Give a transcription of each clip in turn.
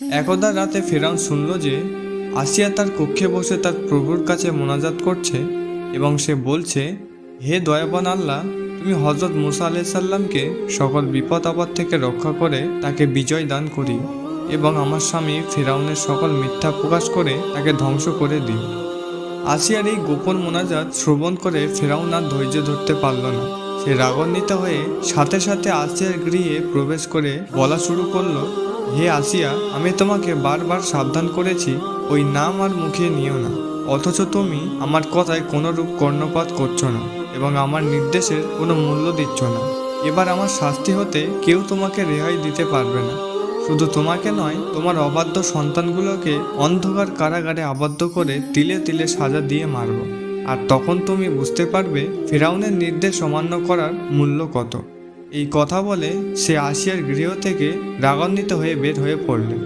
একদা রাতে ফেরাউন শুনল যে আসিয়া তার কক্ষে বসে তার প্রভুর কাছে মোনাজাত করছে এবং সে বলছে, হে দয়াবান আল্লাহ, তুমি হজরত মুসা আলাইসাল্লামকে সকল বিপদ আপদ থেকে রক্ষা করে তাকে বিজয় দান করি এবং আমার স্বামী ফেরাউনের সকল মিথ্যা প্রকাশ করে তাকে ধ্বংস করে দিই আসিয়ার এই গোপন মোনাজাত শ্রবণ করে ফেরাউন আর ধৈর্য ধরতে পারল না। সে রাগান্বিত হয়ে সাথে সাথে আসিয়ার গৃহে প্রবেশ করে বলা শুরু করল হে আসিয়া, আমি তোমাকে বারবার সাবধান করেছি, ওই নাম আর মুখে নিও না। অথচ তুমি আমার কথায় কোনোরূপ কর্ণপাত করছ না, এবং আমার নির্দেশের কোনো মূল্য দিচ্ছ না। এবার আমার শাস্তি হতে কেউ তোমাকে রেহাই দিতে পারবে না। শুধু তোমাকে নয়, তোমার অবাধ্য সন্তানগুলোকে অন্ধকার কারাগারে আবদ্ধ করে তিলে তিলে সাজা দিয়ে মারব। আর তখন তুমি বুঝতে পারবে, ফেরাউনের নির্দেশ অমান্য করার মূল্য কত। এই কথা বলে সে আসিয়ার গৃহ থেকে রাগান্বিত হয়ে বের হয়ে পড়লেন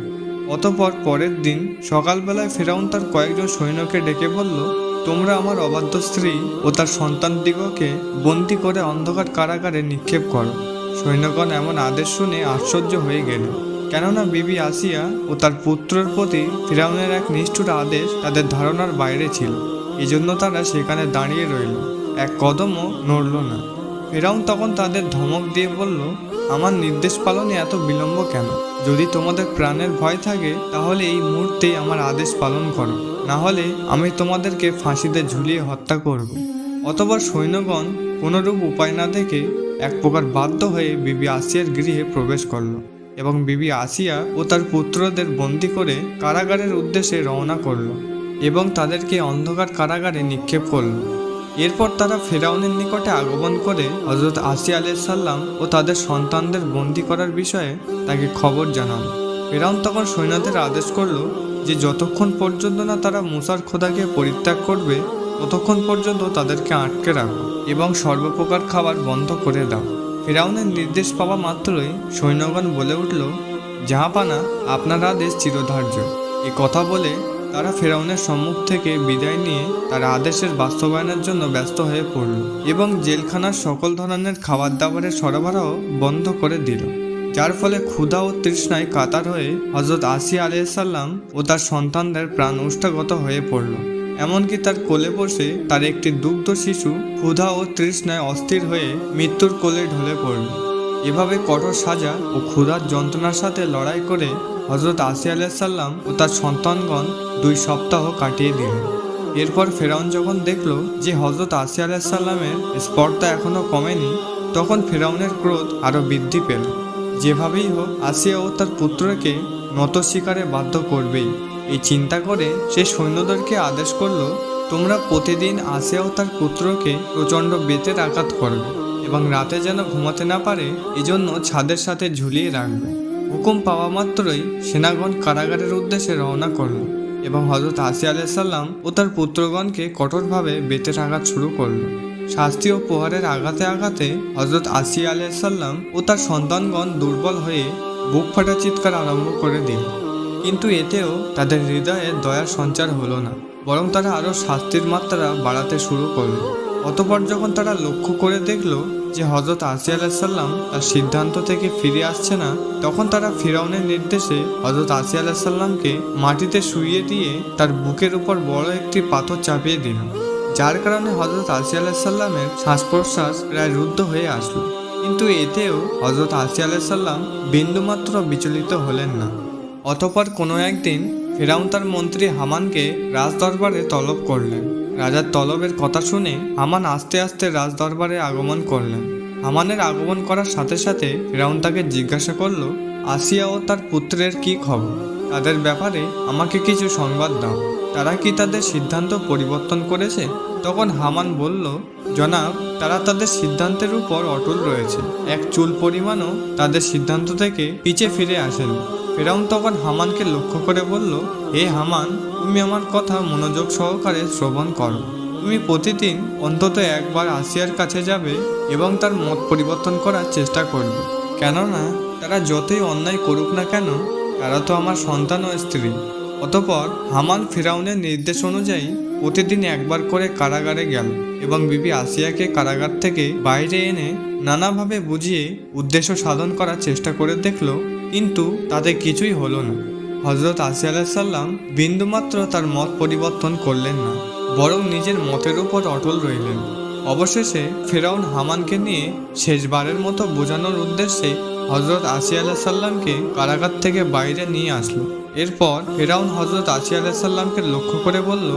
অতপর পরের দিন সকালবেলায় ফেরাউন তার কয়েকজন সৈন্যকে ডেকে বলল, তোমরা আমার অবাধ্য স্ত্রী ও তার সন্তানদিগকে বন্দি করে অন্ধকার কারাগারে নিক্ষেপ করো। সৈন্যগণ এমন আদেশ শুনে আশ্চর্য হয়ে গেল। কেননা বিবি আসিয়া ও তার পুত্রের প্রতি ফিরাউনের এক নিষ্ঠুর আদেশ তাদের ধারণার বাইরে ছিল। এজন্য তারা সেখানে দাঁড়িয়ে রইল। এক কদমও নড়ল না। ফেরাউন তখন তাদের ধমক দিয়ে বলল, আমার নির্দেশ পালনে এত বিলম্ব কেন? যদি তোমাদের প্রাণের ভয় থাকে, তাহলে এই মুহূর্তেই আমার আদেশ পালন করো। না হলে আমি তোমাদেরকে ফাঁসিতে ঝুলিয়ে হত্যা করব অতবার সৈন্যগণ কোনোরূপ উপায় না দেখে এক প্রকার বাধ্য হয়ে বিবি আসিয়ার গৃহে প্রবেশ করল এবং বিবি আসিয়া ও তার পুত্রদের বন্দি করে কারাগারের উদ্দেশ্যে রওনা করল এবং তাদেরকে অন্ধকার কারাগারে নিক্ষেপ করল। এরপর তারা ফেরাউনের নিকটে আগমন করে হজরত আসিয়া আলাইসাল্লাম ও তাদের সন্তানদের বন্দি করার বিষয়ে তাকে খবর জানান। ফেরাউন তখন সৈন্যদের আদেশ করল যে যতক্ষণ পর্যন্ত না তারা মুসার খোদাকে পরিত্যাগ করবে, ততক্ষণ পর্যন্ত তাদেরকে আটকে রাখো এবং সর্বপ্রকার খাবার বন্ধ করে দাও। ফেরাউনের নির্দেশ পাওয়া মাত্রই সৈন্যগণ বলে উঠল জাহাপানা আপনার আদেশ চিরধার্য। এ কথা বলে তারা ফেরাউনের সম্মুখ থেকে বিদায় নিয়ে তার আদেশের বাস্তবায়নের জন্য ব্যস্ত হয়ে পড়ল এবং জেলখানার সকল ধরনের খাবার দাবারের সরবরাহ বন্ধ করে দিল। যার ফলে ক্ষুধা ও তৃষ্ণায় কাতার হয়ে হজরত আসি আলিয়াল্লাম ও তার সন্তানদের প্রাণ উষ্ঠাগত হয়ে পড়ল। এমনকি তার কোলে বসে তার একটি দুগ্ধ শিশু ক্ষুধা ও তৃষ্ণায় অস্থির হয়ে মৃত্যুর কোলে ঢলে পড়ল। এভাবে কঠোর সাজা ও ক্ষুধার যন্ত্রণার সাথে লড়াই করে হজরত আসিয়া আলাইসাল্লাম ও তার সন্তানগণ দুই সপ্তাহ কাটিয়ে দিলেন এরপর ফেরাউন যখন দেখল যে হজরত আসিয়া আলাইসাল্লামের স্পর্ধা এখনও কমেনি, তখন ফেরাউনের ক্রোধ আরও বৃদ্ধি পেল। যেভাবেই হোক, আসিয়া ও তার পুত্রকে নত শিকারে বাধ্য করবেই। এই চিন্তা করে সে সৈন্যদেরকে আদেশ করল, তোমরা প্রতিদিন আসিয়া ও তার পুত্রকে প্রচণ্ড বেতের আঘাত করবে। এবং রাতে যেন ঘুমাতে না পারে, এজন্য ছাদের সাথে ঝুলিয়ে রাখবে। হুকুম পাওয়া মাত্রই সেনাগণ কারাগারের উদ্দেশ্যে রওনা করল এবং হজরত আসি আলাইসাল্লাম ও তার পুত্রগণকে কঠোরভাবে বেতের আঘাত শুরু করল। শাস্তি ও প্রহারের আঘাতে আঘাতে হজরত আসি আলাইসাল্লাম ও তার সন্তানগণ দুর্বল হয়ে বুক ফাটা চিৎকার আরম্ভ করে দিল। কিন্তু এতেও তাদের হৃদয়ে দয়ার সঞ্চার হলো না, বরং তারা আরও শাস্তির মাত্রা বাড়াতে শুরু করল। অতপর যখন তারা লক্ষ্য করে দেখল যে হজরত আসিয়া আলাহিসাল্লাম তার সিদ্ধান্ত থেকে ফিরে আসছে না, তখন তারা ফিরাউনের নির্দেশে হজরত আসিয়া আলাহিসাল্লামকে মাটিতে শুইয়ে দিয়ে তার বুকের উপর বড় একটি পাথর চাপিয়ে দিল, যার কারণে হজরত আসিয়া আলাহিসাল্লামের শ্বাস প্রশ্বাস প্রায় রুদ্ধ হয়ে আসলো। কিন্তু এতেও হজরত আসিয়া আলাহিসাল্লাম বিন্দুমাত্র বিচলিত হলেন না। অতপর কোনো একদিন ফেরাউন তার মন্ত্রী হামানকে রাজদরবারে তলব করলেন। রাজার তলবের কথা শুনে হামান আস্তে আস্তে রাজদরবারে আগমন করলেন। হামানের আগমন করার সাথে সাথে ফেরাউন তাকে জিজ্ঞাসা করল, আসিয়া ও তার পুত্রের কি খবর? তাদের ব্যাপারে আমাকে কিছু সংবাদ দাও। তারা কি তাদের সিদ্ধান্ত পরিবর্তন করেছে? তখন হামান বলল, জনাব, তারা তাদের সিদ্ধান্তের উপর অটল রয়েছে। এক চুল পরিমাণও তাদের সিদ্ধান্ত থেকে পিছে ফিরে আসেনি। ফেরাউন তখন হামানকে লক্ষ্য করে বলল, হে হামান, তুমি আমার কথা মনোযোগ সহকারে শ্রবণ করো। তুমি প্রতিদিন অন্তত একবার আসিয়ার কাছে যাবে এবং তার মত পরিবর্তন করার চেষ্টা করবে। কেননা, তারা যতই অন্যায় করুক না কেন, তারা তো আমার সন্তান ও স্ত্রী। অতপর হামান ফিরাউনের নির্দেশ অনুযায়ী প্রতিদিন একবার করে কারাগারে গেল এবং বিবি আসিয়াকে কারাগার থেকে বাইরে এনে নানাভাবে বুঝিয়ে উদ্দেশ্য সাধন করার চেষ্টা করে দেখল কিন্তু তাতে কিছুই হলো না। হজরত আসি আলাহিসাল্লাম বিন্দুমাত্র তার মত পরিবর্তন করলেন না, বরং নিজের মতের উপর অটল রইলেন। অবশেষে ফেরাউন হামানকে নিয়ে শেষবারের মতো বোঝানোর উদ্দেশ্যে হজরত আসি আলাহিসাল্লামকে কারাগার থেকে বাইরে নিয়ে আসলো। এরপর ফেরাউন হজরত আসি আলাহিসাল্লামকে লক্ষ্য করে বলল,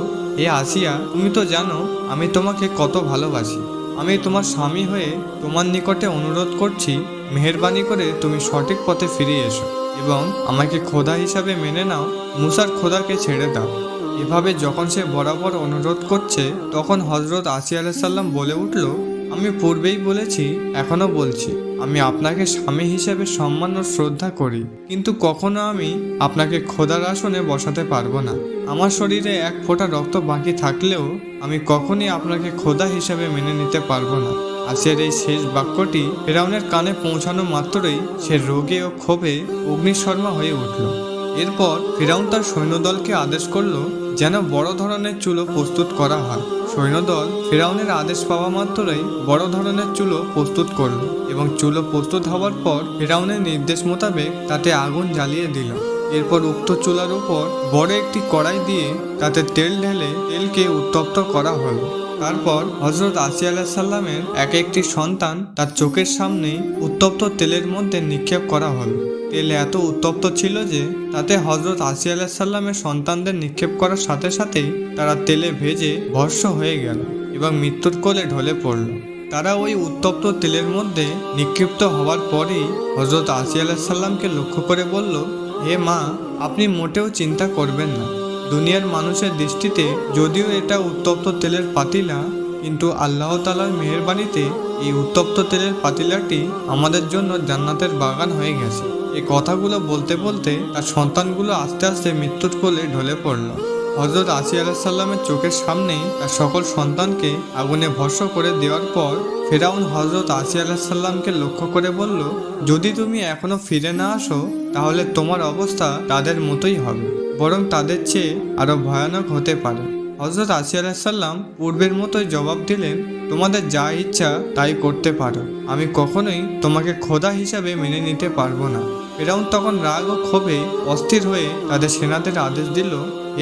এ আসিয়া, তুমি তো জানো, আমি তোমাকে কত ভালোবাসি। আমি তোমার স্বামী হয়ে তোমার নিকটে অনুরোধ করছি মেহেরবানি করে তুমি সঠিক পথে ফিরে এসো এবং আমাকে খোদা হিসাবে মেনে নাও, মুসার খোদাকে ছেড়ে দাও। এভাবে যখন সে বরাবর অনুরোধ করছে, তখন হজরত আসি আলাইসাল্লাম বলে উঠল, আমি পূর্বেই বলেছি এখনও বলছি, আমি আপনাকে স্বামী হিসেবে সম্মান ও শ্রদ্ধা করি, কিন্তু কখনো আমি আপনাকে খোদার আসনে বসাতে পারব না। আমার শরীরে এক ফোঁটা রক্ত বাকি থাকলেও আমি কখনই আপনাকে খোদা হিসেবে মেনে নিতে পারব না। আসিয়ার এই শেষ বাক্যটি ফেরাউনের কানে পৌঁছানো মাত্রই সে রোগে ও ক্ষোভে অগ্নিশর্মা হয়ে উঠল। এরপর ফিরাউন তার সৈন্যদলকে আদেশ করল যেন বড় ধরনের চুলো প্রস্তুত করা হয়। সৈন্যদল ফিরাউনের আদেশ পাওয়া মাত্রই বড় ধরনের চুলো প্রস্তুত করল এবং চুলো প্রস্তুত হওয়ার পর ফিরাউনের নির্দেশ মোতাবেক তাতে আগুন জ্বালিয়ে দিল। এরপর উক্ত চুলার উপর বড় একটি কড়াই দিয়ে তাতে তেল ঢেলে তেলকে উত্তপ্ত করা হলো। তারপর হজরত আসি আলাহিসাল্লামের এক একটি সন্তান তার চোখের সামনেই উত্তপ্ত তেলের মধ্যে নিক্ষেপ করা হলো। তেল এত উত্তপ্ত ছিল যে তাতে হজরত আসি আলাহিসাল্লামের সন্তানদের নিক্ষেপ করার সাথে সাথেই তারা তেলে ভেজে ভস্য হয়ে গেল এবং মৃত্যুর কোলে ঢলে পড়ল। তারা ওই উত্তপ্ত তেলের মধ্যে নিক্ষিপ্ত হওয়ার পরেই হজরত আসি আলাহিসাল্লামকে লক্ষ্য করে বলল, হে মা, আপনি মোটেও চিন্তা করবেন না। দুনিয়ার মানুষের দৃষ্টিতে যদিও এটা উত্তপ্ত তেলের পাতিলা, কিন্তু আল্লাহ তালার মেহেরবানিতে এই উত্তপ্ত তেলের পাতিলাটি আমাদের জন্য জান্নাতের বাগান হয়ে গেছে। এই কথাগুলো বলতে বলতে তার সন্তানগুলো আস্তে আস্তে মৃত্যুর কোলে ঢলে পড়ল। হজরত আসি আলাহিসাল্লামের চোখের সামনেই তার সকল সন্তানকে আগুনে ভস্য করে দেওয়ার পর ফেরাউন হজরত আসি আলাহিসাল্লামকে লক্ষ্য করে বলল, যদি তুমি এখনও ফিরে না আসো, তাহলে তোমার অবস্থা তাদের মতোই হবে। বরং তাদের চেয়ে আরও ভয়ানক হতে পারে। হজরত আসি আলাহিসাল্লাম পূর্বের মতোই জবাব দিলেন, তোমাদের যা ইচ্ছা তাই করতে পারো। আমি কখনোই তোমাকে খোদা হিসাবে মেনে নিতে পারব না। ফেরাউন তখন রাগ ও ক্ষোভে অস্থির হয়ে তাদের সেনাদের আদেশ দিল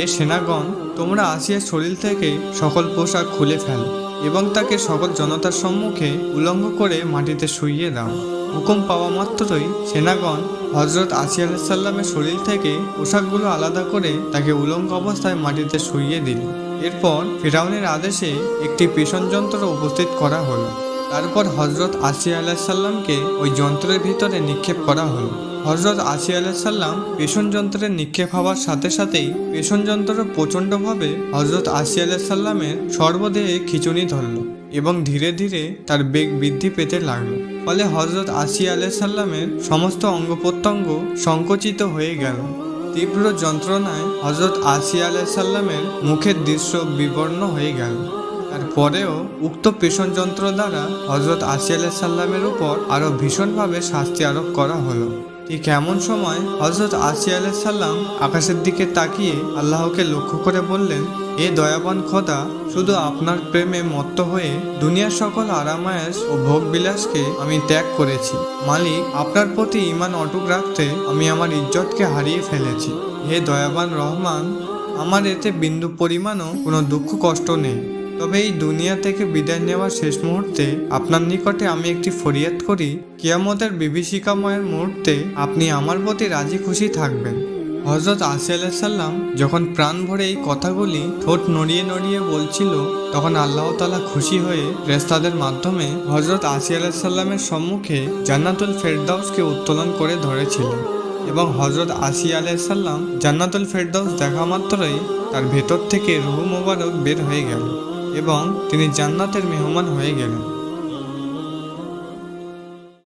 এ সেনাগণ, তোমরা আসিয়ার শরীর থেকে সকল পোশাক খুলে ফেলো এবং তাকে সকল জনতার সম্মুখে উলঙ্গ করে মাটিতে শুইয়ে দাও। হুকুম পাওয়া মাত্রই সেনাগণ হজরত আসি আলাইসাল্লামের শরীর থেকে পোশাকগুলো আলাদা করে তাকে উলঙ্গ অবস্থায় মাটিতে শুইয়ে দিল। এরপর ফেরাউনের আদেশে একটি পেষণ যন্ত্র উপস্থিত করা হলো। তারপর হজরত আসি আলাহিসাল্লামকে ওই যন্ত্রের ভিতরে নিক্ষেপ করা হলো। হজরত আসি আলাহিসাল্লাম পেষণ যন্ত্রে নিক্ষেপ হওয়ার সাথে সাথেই পেষণ যন্ত্র প্রচণ্ডভাবে হজরত আসি আলাহিসাল্লামের সর্বদেহে খিচুনি ধরল এবং ধীরে ধীরে তার বেগ বৃদ্ধি পেতে লাগল। ফলে হজরত আসি আলাইসাল্লামের সমস্ত অঙ্গ প্রত্যঙ্গ সংকুচিত হয়ে গেল। তীব্র যন্ত্রণায় হজরত আসি আলাইসাল্লামের মুখের দৃশ্য বিবর্ণ হয়ে গেল। তারপরেও উক্ত পেষণ যন্ত্র দ্বারা হজরত আসি আলাইসাল্লামের উপর আরও ভীষণভাবে শাস্তি আরোপ করা হলো। ঠিক এমন সময় হজরত আসি আলাইসাল্লাম আকাশের দিকে তাকিয়ে আল্লাহকে লক্ষ্য করে বললেন, এ দয়াবান খোদা, শুধু আপনার প্রেমে মত্ত হয়ে দুনিয়ার সকল আরামায়াস ও ভোগবিলাসকে আমি ত্যাগ করেছি। মালিক, আপনার প্রতি ইমান অটুক রাখতে আমি আমার ইজ্জতকে হারিয়ে ফেলেছি। হে দয়াবান রহমান, আমার এতে বিন্দু পরিমাণও কোনো দুঃখ কষ্ট নেই। তবে এই দুনিয়া থেকে বিদায় নেওয়ার শেষ মুহূর্তে আপনার নিকটে আমি একটি ফরিয়াদ করি। কিয়ামতের বিভীষিকাময়ের মুহূর্তে আপনি আমার প্রতি রাজি খুশি থাকবেন। হজরত আসি আলাইসাল্লাম যখন প্রাণ ভরে এই কথাগুলি ঠোঁট নড়িয়ে নড়িয়ে বলছিল, তখন আল্লাহ তালা খুশি হয়ে রেস্তাদের মাধ্যমে হজরত আসি আলাইসাল্লামের সম্মুখে জান্নাতুল ফেরদাউসকে উত্তোলন করে ধরেছিলেন এবং হজরত আসি আলাইসাল্লাম জান্নাতুল ফেরদাউস দেখা মাত্রই তার ভেতর থেকে রুহু মোবারক বের হয়ে গেল। এবং তিনি জান্নাতের মেহমান হয়ে গেলেন।